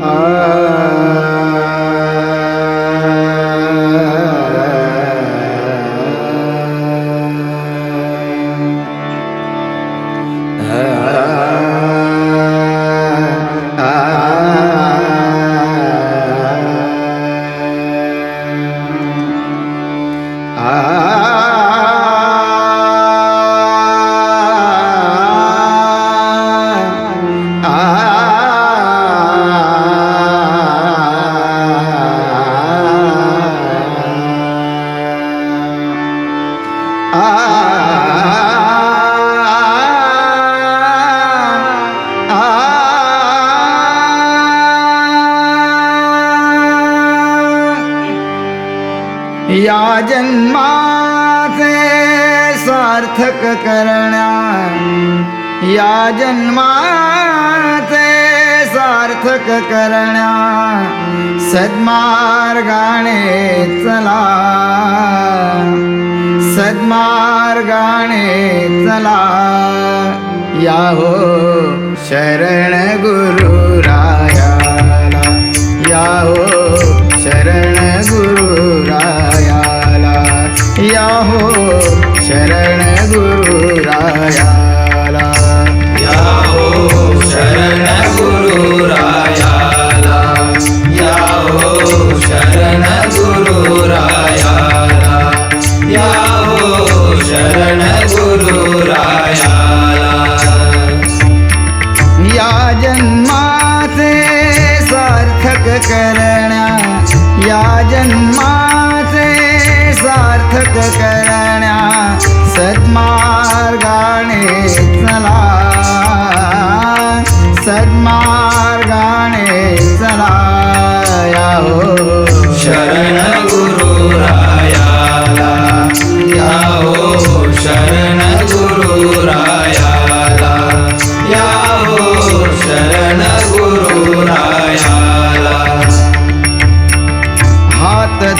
Ah. या जन्माचे सार्थक करण्या या जन्माचे सार्थक करण्या सद्मार्गाने चला. सद्मार्गाने चला या हो शरण गुरु. सार्थक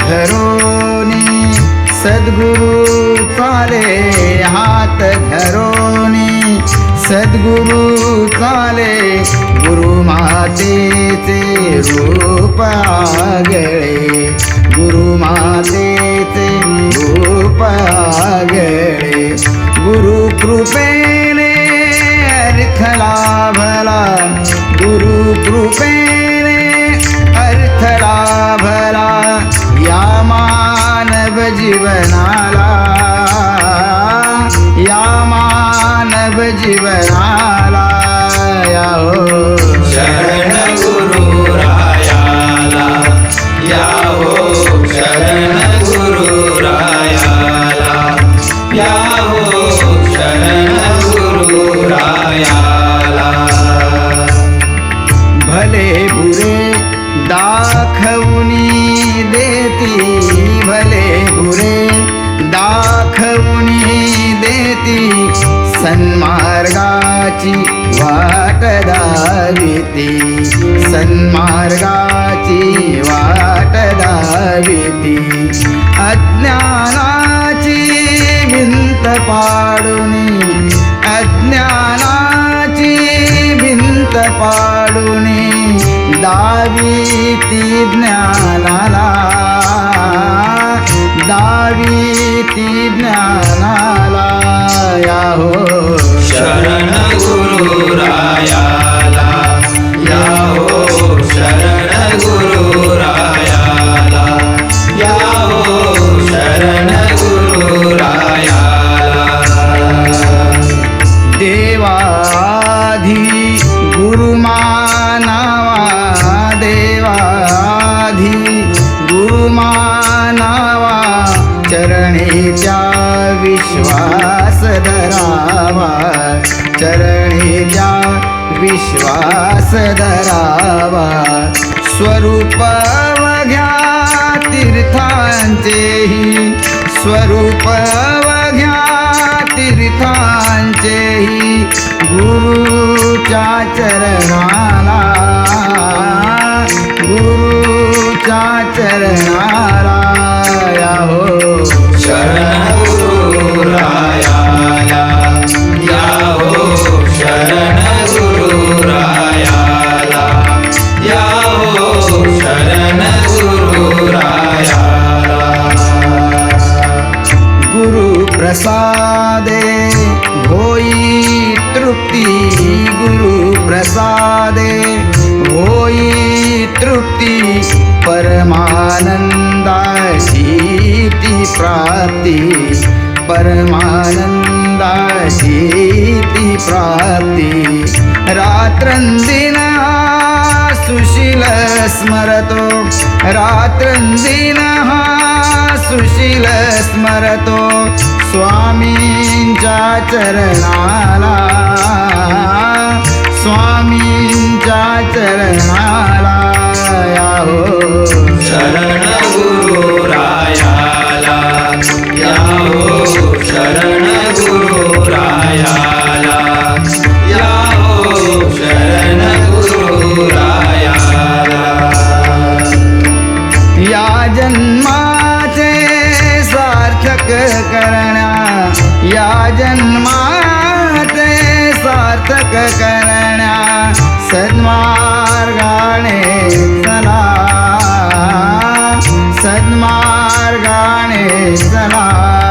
धरोनी सद्गुरु चाले हात धरोनी सद्गुरु चाले गुरु मातेचे रूप आगळे गुरु मातेचे रूप आगळे गुरु कृपेने अर्थ लाभला गुरु कृपेने जीवनाला. या मानव जीवनाला या हो. शरण गुरु रायाला. या हो शरण गुरु रायाला. या हो शरण गुरु गुरुरायाला देती सन्मार्गाची वाट दाविती. सन्मार्गाची वाट दाविती. अज्ञानाची भिंत पाडुनी अज्ञानाची भिंत पाडुनी दावी ती ज्ञानाला 哎呀。चरणीच्या विश्वास धरावा. स्वरूप वघ्या तीर्थांचेही. स्वरूप वघ्या तीर्थांचेही. गुरुच्या चरणाला. गुरुच्या चरणाला. प्रसादे होई तृप्ति गुरु प्रसादे होई तृप्ति परमानन्दाशी ती प्राप्ति परमानन्दाशी ती प्राप्ति। रात्रन्दिना स्मरतो रात्रंदिन सुशील स्मरतो स्वामींच्या चरणाला. स्वामींच्या चरणाला हो शरण गुरु रायाला या हो शरण गुरु जन्माते सार्थक करण्या सन्मार्गाने चला. सन्मार्गाने चला.